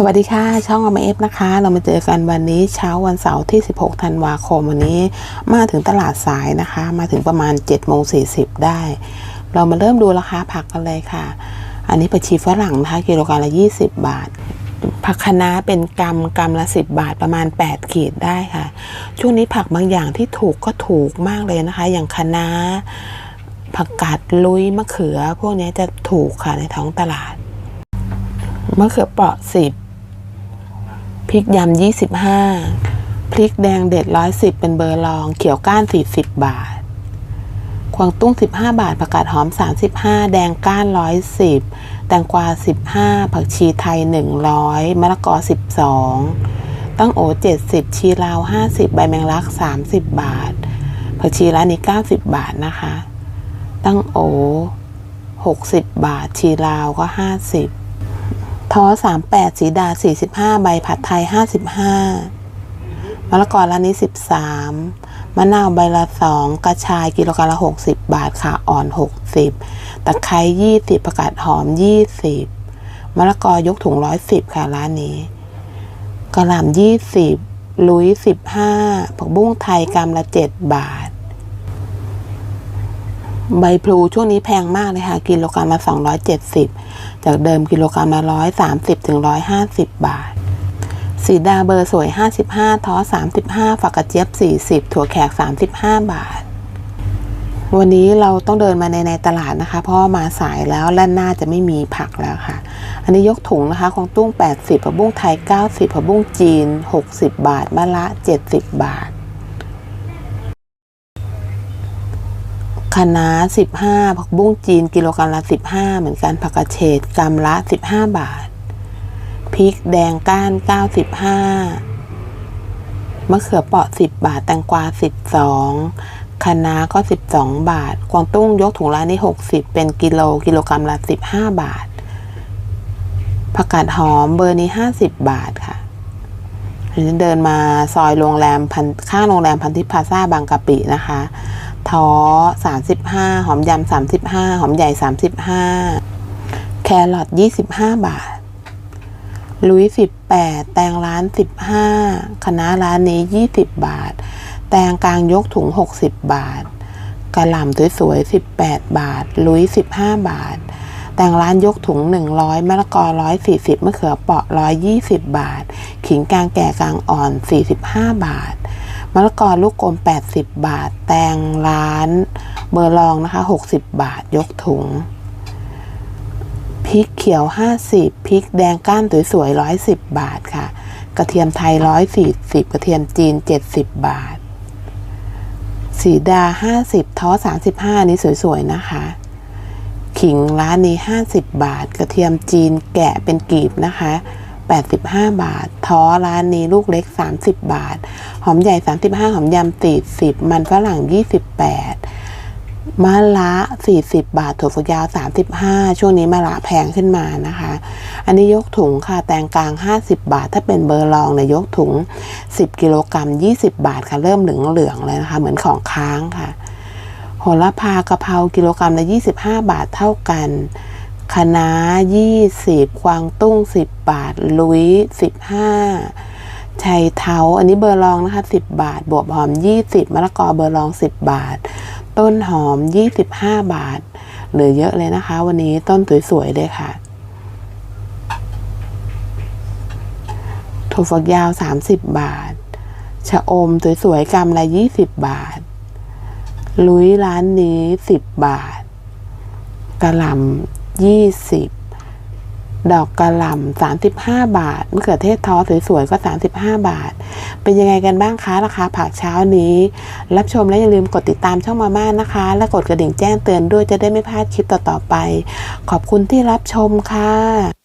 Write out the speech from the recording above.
สวัสดีค่ะ ช่องอมเอฟนะคะ เรามาเจอกันวันนี้เช้าวันเสาร์ที่ 16 ธันวาคมวันนี้ มาถึงตลาดสายนะคะ มาถึงประมาณ7โมง40 ได้ เรามาเริ่มดูราคาผักกันเลยค่ะ อันนี้ผักชีฝรั่งนะคะกิโลกรัมละ 20 บาท ผักคะน้าเป็นกำกำละ 10 บาทประมาณ 8 ขีดได้ค่ะ ช่วงนี้ผักบางอย่างที่ถูกก็ถูกมากเลยนะคะ อย่างคะน้าผักกาดลุยมะเขือ พวกนี้จะถูกค่ะในท้องตลาดมะเขือเปราะสิบ พริกยำยี่สิบห้าพริกแดงเด็ดร้อยสิบเป็นเบอร์รอง เขียวก้านสี่สิบบาท ควางตุ้งสิบห้าบาท ผักกาดหอมสามสิบห้าแดงก้านร้อยสิบแตงกวาสิบห้าผักชีไทยหนึ่งร้อยมะละกอสิบสองตั้งโอเจ็ดสิบชีลาวห้าสิบใบแมงลักสามสิบบาท ผักชีร้านนี้เก้าสิบบาทนะคะ ตั้งโอหกสิบบาท ชีลาวก็ห้าสิบ ท้อสามแปดสีดาสี่สิบห้าใบผัดไทยห้าสิบห้ามะละกอร้านนี้สิบสามมะนาวใบละสองกระชายกิโลกรัมละหกสิบบาทค่ะอ่อนหกสิบตะไคร้ยี่สิบประกาศหอมยี่สิบมะละกอยกถุงร้อยสิบค่ะร้านนี้กระหล่ำยี่สิบลุยสิบห้าผักบุ้งไทยกรัมละเจ็ดบาท ใบพลูช่วงนี้แพงมากเลยค่ะ กิโลกรัมละ270 จากเดิมกิโลกรัมละ130ถึง150 บาท สีดาเบอร์สวย 55ท้อ35 ฝักกระเจี๊ยบ 40 ถั่วแขก 35 บาท วันนี้เราต้องเดินมาในในตลาดนะคะ เพราะมาสายแล้วและน่าจะไม่มีผักแล้วค่ะ อันนี้ยกถุงนะคะของตุ้ง 80ผักบุ้งไทย 90ผักบุ้งจีน 60 บาทมะละ 70 บาท คะน้าสิบห้าผักบุ้งจีนกิโลกรัมละสิบห้าเหมือนกันผักกระเฉดกรัมละสิบห้าบาท พริกแดงก้านเก้าสิบห้ามะเขือเปราะสิบบาท แตงกวาสิบสองคะน้าก็สิบสองบาท กวางตุ้งยกถุงละนี่หกสิบเป็นกิโลกิโลกรัมละสิบห้าบาท ผักกาดหอมเบอร์นี้ห้าสิบบาทค่ะเดินมาซอยโรงแรมพันข้างโรงแรมพันธิพย์พาซ่าบางกะปินะคะ ท้อสามสิบห้าหอมยำสามสิบห้าหอมใหญ่สามสิบห้าแครอทยี่สิบห้าบาท ลุยสิบแปดแตงร้านสิบห้าคณะร้านนี้ยี่สิบบาท แตงกลางยกถุงหกสิบบาท กระหล่ำสวยๆสิบแปดบาท ลุยสิบห้าบาท แตงร้านยกถุงหนึ่งร้อยมะละกอร้อยสี่สิบมะเขือเปราะร้อยยี่สิบบาท ขิงกลางแก่กลางอ่อนสี่สิบห้าบาท มะละกอลูกกลม 80 บาท แตงร้าน เบอร์ลองนะคะ 60 บาทยกถุงพริกเขียว 50พริกแดงก้านสวยๆ110 บาทค่ะ กระเทียมไทย 140 กระเทียมจีน 70 บาท สีดา 50 ท้อ 35 นี้สวยๆนะคะ ขิงร้านนี้ 50 บาท กระเทียมจีนแกะเป็นกีบนะคะ 85 บาท ท้อร้านนี้ลูกเล็ก 30 บาท หอมใหญ่ 35 หอมยำ40 มันฝรั่ง 28มะละ40 บาทถั่วฝักยาว 35 ช่วงนี้มะละแพงขึ้นมานะคะ อันนี้ยกถุงค่ะ แตงกลาง 50 บาท ถ้าเป็นเบอร์ลองเนี่ยยกถุง 10 กิโลกรัม 20 บาทค่ะ เริ่มเหลืองๆเลยนะคะ เหมือนของค้างค่ะ โหระพากะเพรากิโลกรัมละ25 บาทเท่ากัน คะน้า20ควางตุ้ง10บาท ลุย15ชัยเทาอันนี้เบอร์รองนะคะ10บาท บวบหอม20มะละกอเบอร์รอง10บาท ต้นหอม25บาท เหลือเยอะเลยนะคะ วันนี้ต้นสวยๆเลยค่ะถั่วฝักยาว 30 บาท ชะอมสวยๆกำละ20 บาท ลุยร้านนี้สิบบาท กระหล่ำ ยี่สิบดอกกระหล่ำสามสิบห้าบาทมะเขือเทศท้อสวยๆก็สามสิบห้าบาท เป็นยังไงกันบ้างคะราคาผักเช้านี้ รับชมและอย่าลืมกดติดตามช่องมาม่านะคะ และกดกระดิ่งแจ้งเตือนด้วยจะได้ไม่พลาดคลิปต่อๆไป ขอบคุณที่รับชมค่ะ